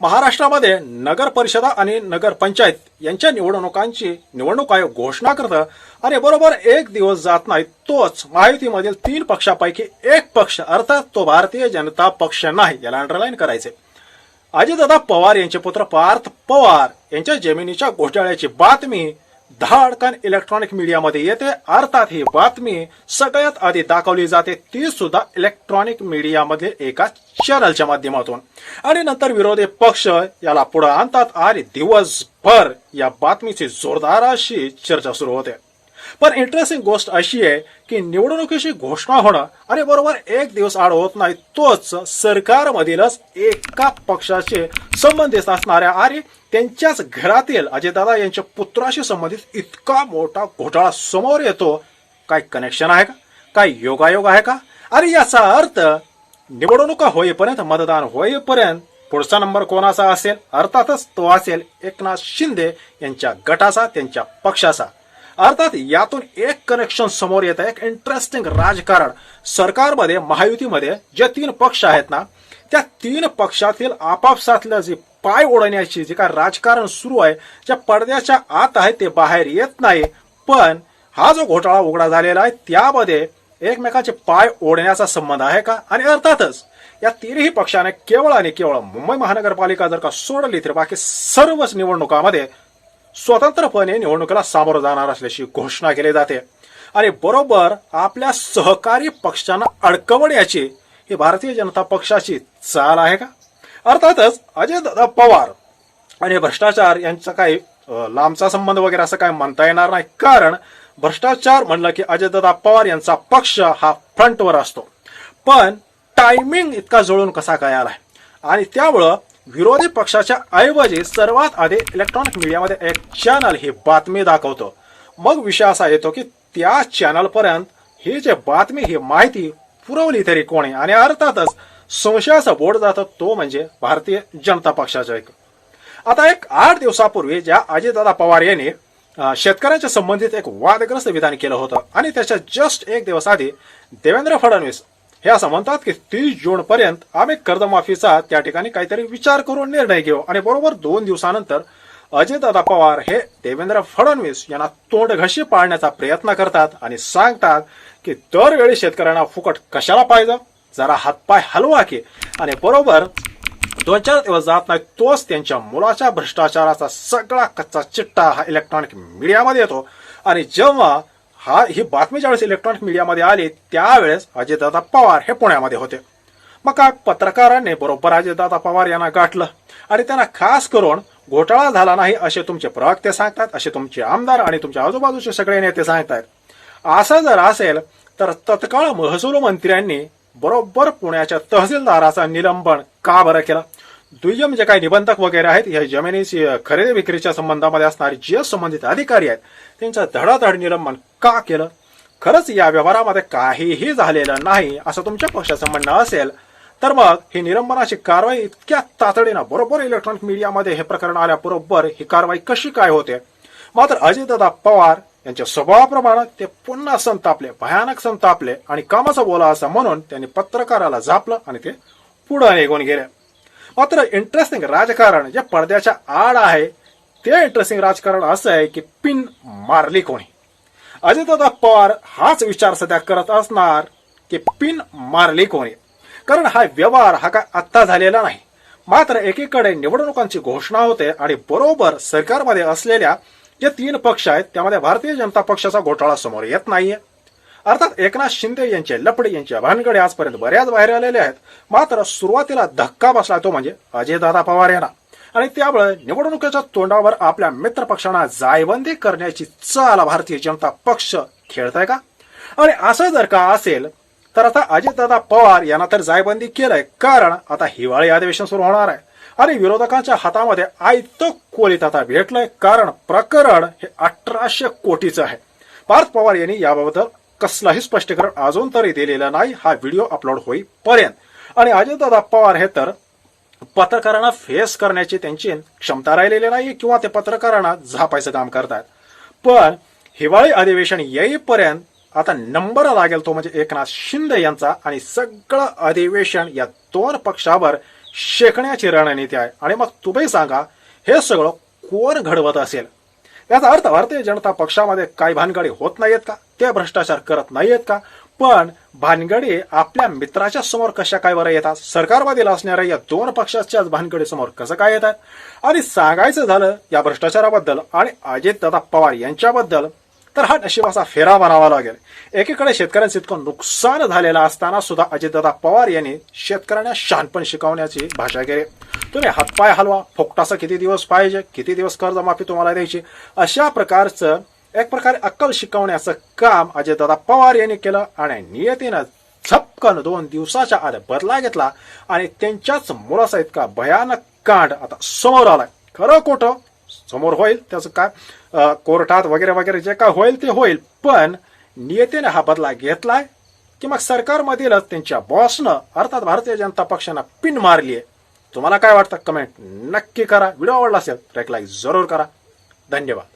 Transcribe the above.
महाराष्ट्रामध्ये नगर परिषदा आणि नगर पंचायत यांच्या निवडणुकांची निवडणूक आयोग घोषणा करतं. आणि बरोबर एक दिवस जात नाही तोच महायुतीमधील तीन पक्षापैकी एक पक्ष अर्थात तो भारतीय जनता पक्ष नाही याला अंडरलाईन करायचे अजितदादा पवार यांचे पुत्र पार्थ पवार यांच्या जमिनीच्या घोटाळ्याची बातमी धाडकन इलेक्ट्रॉनिक मीडियामध्ये येते. अर्थात ही बातमी सगळ्यात आधी दाखवली जाते ती सुद्धा इलेक्ट्रॉनिक मीडियामध्ये एका चॅनलच्या माध्यमातून. आणि नंतर विरोधी पक्ष याला पुढे आणतात आणि दिवसभर या बातमीची जोरदार अशी चर्चा सुरू होते. पण इंटरेस्टिंग गोष्ट अशी आहे की निवडणुकीची घोषणा होणं आणि बरोबर एक दिवस आड होत नाही तोच सरकारमधीलच एका पक्षाचे संबंधित असणाऱ्या आणि त्यांच्याच घरातील अजयदादा यांच्या पुत्राशी संबंधित इतका मोठा घोटाळा समोर येतो. काय कनेक्शन आहे का? काय योगायोग आहे का? आणि याचा अर्थ निवडणुका होईपर्यंत मतदान होईपर्यंत पुढचा नंबर कोणाचा असेल? अर्थातच तो असेल एकनाथ शिंदे यांच्या गटाचा त्यांच्या पक्षाचा. अर्थात यातून एक कनेक्शन समोर येत आहे एक इंटरेस्टिंग राजकारण. सरकारमध्ये महायुतीमध्ये जे तीन पक्ष आहेत ना त्या तीन पक्षातील आपापसातलं जे पाय ओढण्याची जे काय राजकारण सुरू आहे ज्या पडद्याच्या आत आहे ते बाहेर येत नाही. पण हा जो घोटाळा उघडा झालेला आहे त्यामध्ये एकमेकाचे पाय ओढण्याचा संबंध आहे का? आणि अर्थातच या तिन्ही पक्षाने केवळ आणि केवळ मुंबई महानगरपालिका जर का सोडली तर बाकी सर्वच निवडणुकामध्ये स्वतंत्रपणे निवडणुकीला सामोरं जाणार असल्याची घोषणा केली जाते. आणि बरोबर आपल्या सहकारी पक्षांना अडकवण्याची ही भारतीय जनता पक्षाची चाल आहे का? अर्थातच अजयदादा पवार आणि भ्रष्टाचार यांचा काही लांबचा संबंध वगैरे असं काय म्हणता येणार नाही. कारण भ्रष्टाचार म्हणलं की अजयदादा पवार यांचा पक्ष हा फ्रंटवर असतो. पण टायमिंग इतका जुळून कसा काय आलाय? आणि त्यामुळं विरोधी पक्षाच्या ऐवजी सर्वात आधी इलेक्ट्रॉनिक मीडियामध्ये एक चॅनल ही बातमी दाखवतो. मग विषय असा येतो की त्या चॅनलपर्यंत ही जे बातमी ही माहिती पुरवली तरी कोणी? आणि अर्थातच संशयाचा बोर्ड जातो तो म्हणजे भारतीय जनता पक्षाचा एक. आता एक आठ दिवसापूर्वी ज्या अजितदादा पवार यांनी शेतकऱ्यांच्या संबंधित एक वादग्रस्त विधान केलं होतं. आणि त्याच्या जस्ट एक दिवस आधी देवेंद्र फडणवीस हे असं म्हणतात की तीस जून पर्यंत आम्ही कर्जमाफीचा त्या ठिकाणी काहीतरी विचार करून निर्णय घेऊ. आणि बरोबर दोन दिवसानंतर अजितदादा पवार हे देवेंद्र फडणवीस यांना तोंडघशी पाळण्याचा प्रयत्न करतात आणि सांगतात की दरवेळी शेतकऱ्यांना फुकट कशाला पाहिजे? जरा हातपाय हलवा की. आणि बरोबर दोन चार दिवस जात नाही तोच त्यांच्या मुलाच्या भ्रष्टाचाराचा सगळा कच्चा चिट्टा हा इलेक्ट्रॉनिक मीडियामध्ये येतो. आणि जेव्हा हा ही बातमी ज्यावेळेस इलेक्ट्रॉनिक मीडियामध्ये आली त्यावेळेस अजितदादा पवार हे पुण्यामध्ये होते. मग काय पत्रकारांनी बरोबर अजितदादा पवार यांना गाठलं. आणि त्यांना खास करून घोटाळा झाला नाही असे तुमचे प्रवक्ते सांगतात असे तुमचे आमदार आणि तुमच्या आजूबाजूचे सगळे नेते सांगतायत. असं जर असेल तर तत्काळ महसूल मंत्र्यांनी बरोबर पुण्याच्या तहसीलदाराचा निलंबन का बरं केलं? दुय्यम जे काही निबंधक वगैरे आहेत या जमिनीची खरेदी विक्रीच्या संबंधामध्ये असणारे जे संबंधित अधिकारी आहेत त्यांचं धडाधड निलंबन का केलं? खरंच या व्यवहारामध्ये काहीही झालेलं नाही असं तुमच्या पक्षाचं म्हणणं असेल तर मग ही निलंबनाची कारवाई इतक्या तातडीनं बरोबर इलेक्ट्रॉनिक मीडियामध्ये हे प्रकरण आल्याबरोबर ही कारवाई कशी काय होते? मात्र अजितदादा पवार यांच्या स्वभावाप्रमाणे ते पुन्हा संतापले भयानक संतापले आणि कामाचं बोला असं म्हणून त्यांनी पत्रकाराला झापलं आणि ते पुढं निघून गेले. मात्र इंटरेस्टिंग राजकारण जे पडद्याच्या आड आहे ते इंटरेस्टिंग राजकारण असं आहे की पिन मारली कोणी. अजितदादा पवार हाच विचार सध्या करत असणार की पिन मारली कोणी. कारण हा व्यवहार हा काय आत्ता झालेला नाही. मात्र एकीकडे निवडणुकांची घोषणा होते आणि बरोबर सरकारमध्ये असलेल्या जे तीन पक्ष आहेत त्यामध्ये भारतीय जनता पक्षाचा घोटाळा समोर येत नाहीये. अर्थात एकनाथ शिंदे यांचे लपडे यांच्या भानगडे आजपर्यंत बऱ्याच बाहेर आलेले आहेत. मात्र सुरुवातीला धक्का बसला तो म्हणजे अजयदादा पवार यांना. आणि त्यामुळे निवडणुकीच्या तोंडावर आपल्या मित्र पक्षांना जायबंदी करण्याची चाल भारतीय जनता पक्ष. खेळताय का? आणि असं जर का असेल तर आता अजितदादा पवार यांना तर जायबंदी केलंय. कारण आता हिवाळी अधिवेशन सुरू होणार आहे. आणि विरोधकांच्या हातामध्ये आयत कोलीत आता भेटलंय. कारण प्रकरण हे अठराशे कोटीचं आहे. पार्थ पवार यांनी याबाबत कसलाही स्पष्टीकरण अजून तरी दिलेलं नाही हा व्हिडिओ अपलोड होईपर्यंत. आणि अजितदादा पवार हे तर पत्रकारांना फेस करण्याची त्यांची क्षमता राहिलेली नाही किंवा ते पत्रकारांना झापायचं काम करतात. पण हिवाळी अधिवेशन येईपर्यंत आता नंबर लागेल तो म्हणजे एकनाथ शिंदे यांचा आणि सगळं अधिवेशन या दोन पक्षावर शेकण्याची रणनीती आहे. आणि मग तुम्ही सांगा हे सगळं कोण घडवत असेल? याचा अर्थ भारतीय जनता पक्षामध्ये काही भानगडी होत नाहीयेत का? ते भ्रष्टाचार करत नाहीयेत का? पण भानगडी आपल्या मित्राच्या समोर कशा काय बरं येतात? सरकारवादीला असणाऱ्या या दोन पक्षाच्याच भानगडी समोर कसं काय येतात? आणि सांगायचं झालं या भ्रष्टाचाराबद्दल आणि अजितदादा पवार यांच्याबद्दल तर हा नशिबाचा फेरा बनावा लागेल. एकीकडे शेतकऱ्यांचं इतकं नुकसान झालेलं असताना सुद्धा अजितदादा पवार यांनी शेतकऱ्यांना शहाणपण शिकवण्याची भाषा केली. तुम्ही हातपाय हलवा फोकटाचा किती दिवस पाहिजे किती दिवस कर्जमाफी तुम्हाला द्यायची? अशा प्रकारचं एक प्रकारे अक्कल शिकवण्याचं काम अजितदादा पवार यांनी केलं आणि नियतीनं झपकन दोन दिवसाच्या आत बदला घेतला आणि त्यांच्याच मुलाचा इतका भयानक कांड आता समोर आलाय. खरं खोटं? समोर होईल त्याचं काय कोर्टात वगैरे वगैरे जे काय होईल ते होईल. पण नियतेने हा बदला घेतलाय की मग सरकारमधीलच त्यांच्या बॉसनं अर्थात भारतीय जनता पक्षानं पिन मारली आहे तुम्हाला काय वाटतं? कमेंट नक्की करा. व्हिडिओ आवडला असेल तर एक लाईक जरूर करा. धन्यवाद.